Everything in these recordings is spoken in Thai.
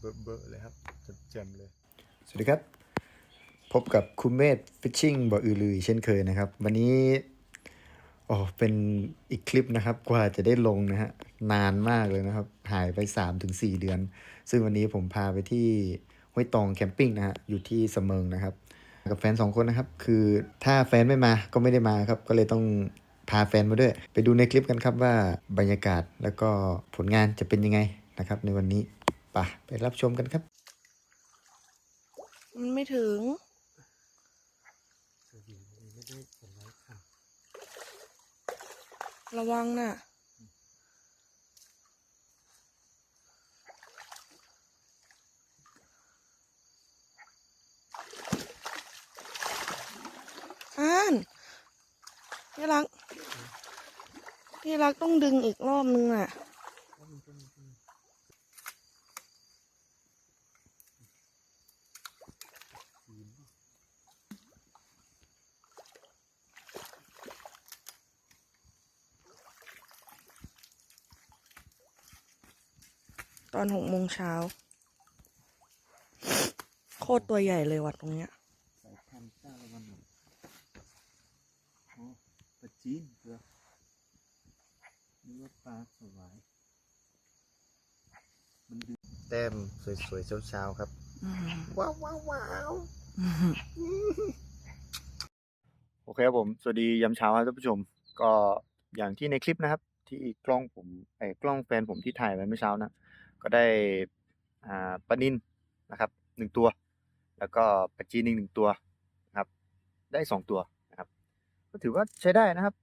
เบอะๆเลยครับแจ่มๆเลย สวัสดีครับ พบกับคุณเมธฟิชชิ่งบ่ออือลือเช่นเคยนะครับ วันนี้โอ้เป็นอีกคลิปนะครับ กว่าจะได้ลงนะฮะนานมากเลยนะครับ หายไป 3-4 เดือน ซึ่งวันนี้ผมพาไปที่ห้วยตองแคมปิ้งนะฮะอยู่ที่เสมิงนะครับ กับแฟนสองคนนะครับ คือถ้าแฟนไม่มาก็ไม่ได้มาครับ ก็เลยต้องพาแฟนมาด้วย ไปดูในคลิปกันครับว่าบรรยากาศแล้วก็ผลงานจะเป็นยังไงนะครับในวันนี้ ไปไปรับชมกันครับ มันไม่ถึงระวังน่ะ อ่านที่รัก ที่รักต้องดึงอีกรอบนึงอะ อนหกโมงเช้า โคตรตัวใหญ่เลยว่ะตรงเนี้ยสายพันธุ์จ้าละวันหนึ่งโอ้ปลาจีนเผือนี่ว่าปลาสวายมันดูแต้มสวยๆเช้าๆครับอืมว้าวว้าวว้าวอืมโอเคครับผม สวัสดียามเช้าครับท่านผู้ชม ก็อย่างที่ในคลิปนะครับ ที่กล้องผมไอ้กล้องแฟนผมที่ถ่ายไว้เมื่อเช้านะ ก็ได้ปลานินนะครับหนึ่งตัว แล้วก็ปลาจีนอีกหนึ่งตัวนะครับได้สองตัวนะครับก็ถือว่าใช้ได้นะครับ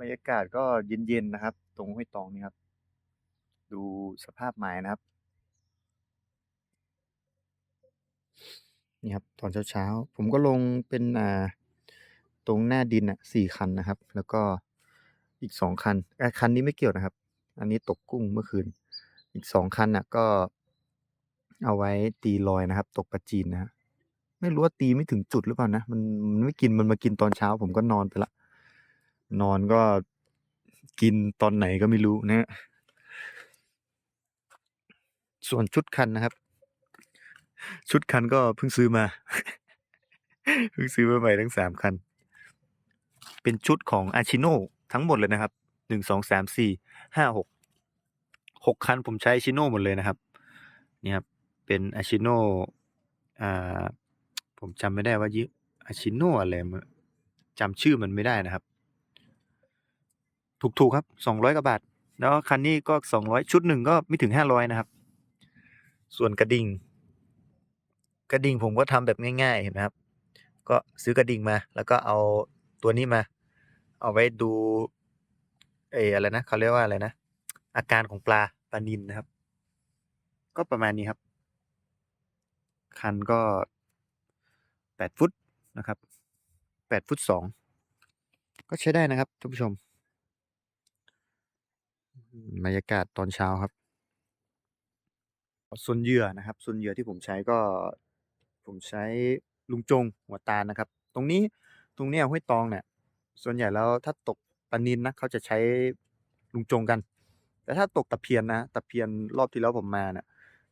บรรยากาศก็เย็นๆนะครับ ตรงห้วยตองนี่ครับดูสภาพไม้นะครับนี่ครับตอนเช้าๆผมก็ลงเป็นอ่าตรงหน้าดินอะสี่คันนะครับ แล้วก็อีกสองคันอ่คันนี้ไม่เกี่ยวนะครับ อันนี้ตกกุ้งเมื่อคืน อีกสองคันน่ะ ก็เอาไว้ตีลอยนะครับ ตกปลาจีนนะฮะไม่รู้ว่าตีไม่ถึงจุดหรือเปล่านะมันมันไม่กินมันมากินตอนเช้า ผมก็นอนไปละ นอนก็กินตอนไหนก็ไม่รู้นะฮะส่วนชุดคันนะครับ ชุดคันก็เพิ่งซื้อมา เพิ่งซื้อมาใหม่ทั้งสามคัน เป็นชุดของอาชิโนทั้งหมดเลยนะครับหนึ่งสองสามสี่ห้าหก หกคันผมใช้อาชิโนหมดเลยนะครับนี่ครับเป็นอาชิโนอ่าผมจำไม่ได้ว่ายี่อาชิโนอะไรมันจำชื่อมันไม่ได้นะครับ ถูกๆครับสองร้อยกว่าบาท แล้วคันนี้ก็สองร้อยชุดหนึ่งก็ไม่ถึงห้าร้อยนะครับ ส่วนกระดิ่ง กระดิ่งผมก็ทำแบบง่าย ๆ เห็นไหมครับ ก็ซื้อกระดิ่งมา แล้วก็เอาตัวนี้มา เอาไว้ดูเอออะไรนะเขาเรียกว่าอะไรนะ อาการของปลาปลานินนะครับ ก็ประมาณนี้ครับ คันก็แปดฟุตนะครับแปดฟุตสองก็ใช้ได้นะครับท่านผู้ชมบรรยากาศตอนเช้าครับ ส่วนเหยื่อนะครับ ส่วนเหยื่อที่ผมใช้ก็ ผมใช้ลุงจงหัวตาลนะครับ ตรงนี้ตรงเนี้ยห้วยตองเนี่ย ส่วนใหญ่แล้วถ้าตกปลานินนะเขาจะใช้ลุงจงกัน แต่ถ้าตกตะเพียนนะตะเพียนรอบที่แล้วผมมาเนี่ย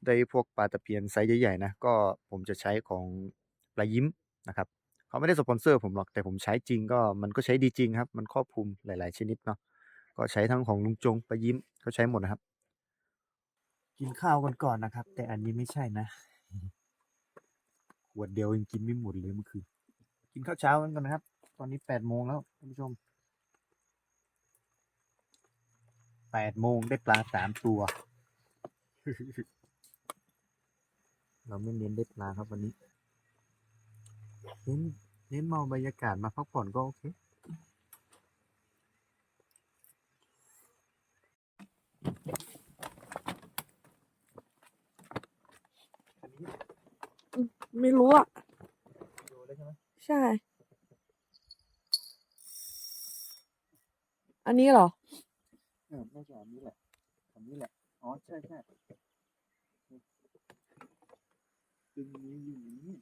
ได้พวกปลาตะเพียนไซส์ใหญ่ๆนะก็ผมจะใช้ของปลายิ้มนะครับเขาไม่ได้สปอนเซอร์ผมหรอกแต่ผมใช้จริงก็มันก็ใช้ดีจริงครับ มันครอบคลุมหลาย ๆ ชนิดเนาะก็ใช้ทั้งของลุงจงปลายิ้มเขาใช้หมดนะครับ กินข้าวกันก่อนนะครับ แต่อันนี้ไม่ใช่นะขวดเดียวยังกินไม่หมดเลยเมื่อคืนกินข้าวเช้ากันก่อนนะครับ ตอนนี้แปดโมงแล้วท่านผู้ชม แปดโมงได้ปลาสามตัว เราไม่เน้นได้ปลาครับวันนี้ เน้นเน้นเมาบรรยากาศมาพักผ่อนก็โอเคไม่รู้อะดูได้ใช่ไหมใช่ อันนี้เหรอเออน่าจะอันนี้แหละอันนี้แหละ อ๋อ ใช่ใช่ดึงนี้อยู่นี่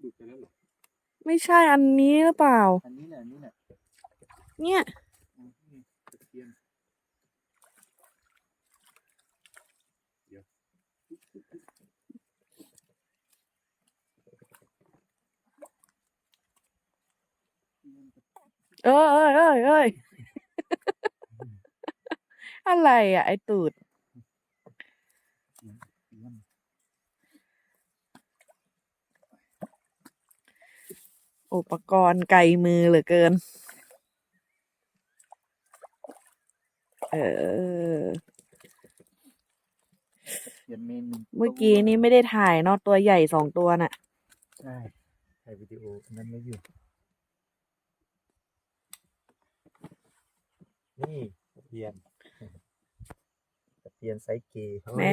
หลุดไปแล้วหรอ ไม่ใช่อันนี้หรือเปล่า อันนี้แหละอันนี้แหละเนี่ยเดี๋ยว เอ้ยเอ้ยเอ้ยอะไรอะ ไอตูด อุปกรณ์ไกลมือเหลือเกิน เออเปลี่ยนเมนหนึ่งเมื่อกี้นี้ไม่ได้ถ่ายเนอะตัวใหญ่สองตัวน่ะ ใช่ถ่ายวิดีโออันนั้นไม่อยู่ นี่ตะเพียนตะเพียนไซส์เกย์แม่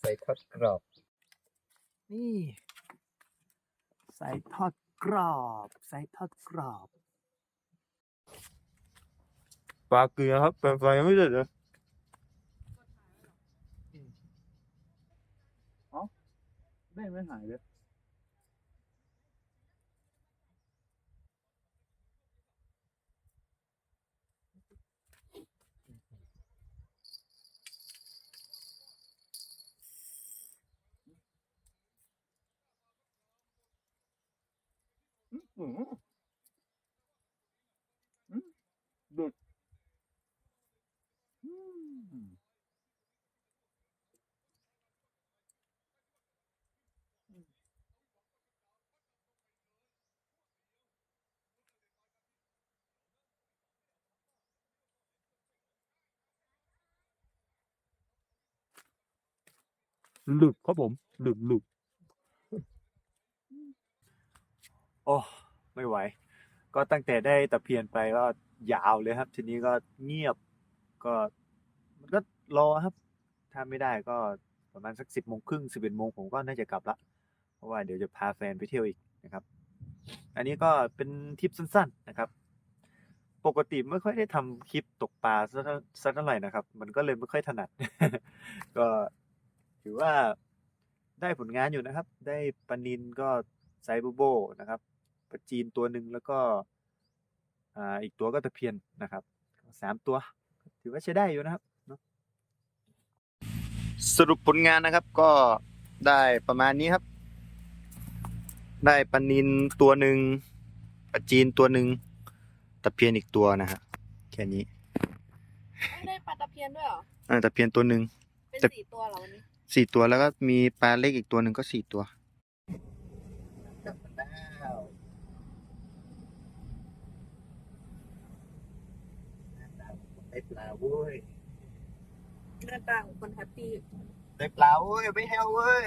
ใส่ทอดกรอบ นี่ใส่ทอดกรอบใส่ทอดกรอบ ปลาเกลือครับเป็นไฟยังไม่เสร็จเลยได้ไม่หายเลย อืมดุดอืมหลุดครับผมหลุดหลุดโอ้ ไม่ไหว ก็ตั้งแต่ได้ตะเพียนไปก็ยาวเลยครับ ทีนี้ก็เงียบก็มันก็รอครับ ถ้าไม่ได้ก็ประมาณสักสิบโมงครึ่งสิบเอ็ดโมงผมก็น่าจะกลับละ เพราะว่าเดี๋ยวจะพาแฟนไปเที่ยวอีกนะครับ อันนี้ก็เป็นทริปสั้น ๆนะครับ ปกติไม่ค่อยได้ทำคลิปตกปลาสักเท่าไหร่นะครับ มันก็เลยไม่ค่อยถนัด ก็ถือว่าได้ผลงานอยู่นะครับ ได้ปนินก็ไซส์บูโบนะครับ จีนตัวหนึ่งแล้วก็อ่าอีกตัวก็ตะเพียนนะครับสามตัว ถือว่าใช้ได้อยู่นะครับเนอะสรุปผลงานนะครับก็ได้ประมาณนี้ครับ ได้ปลานินตัวหนึ่งปลาจีนตัวหนึ่งตะเพียนอีกตัวนะฮะแค่นี้ไม่ได้ปลาตะเพียนด้วยเหรออ่าตะเพียนตัวหนึ่งเป็นแต่สี่ตัวเหรอวันนี้สี่ตัวแล้วก็มีปลาเล็กอีกตัวหนึ่งก็สี่ตัวได้ปลา เว้ยหน้าตาของคนแฮปปี้ได้ปล่าเว้ยไม่แฮวเว้ย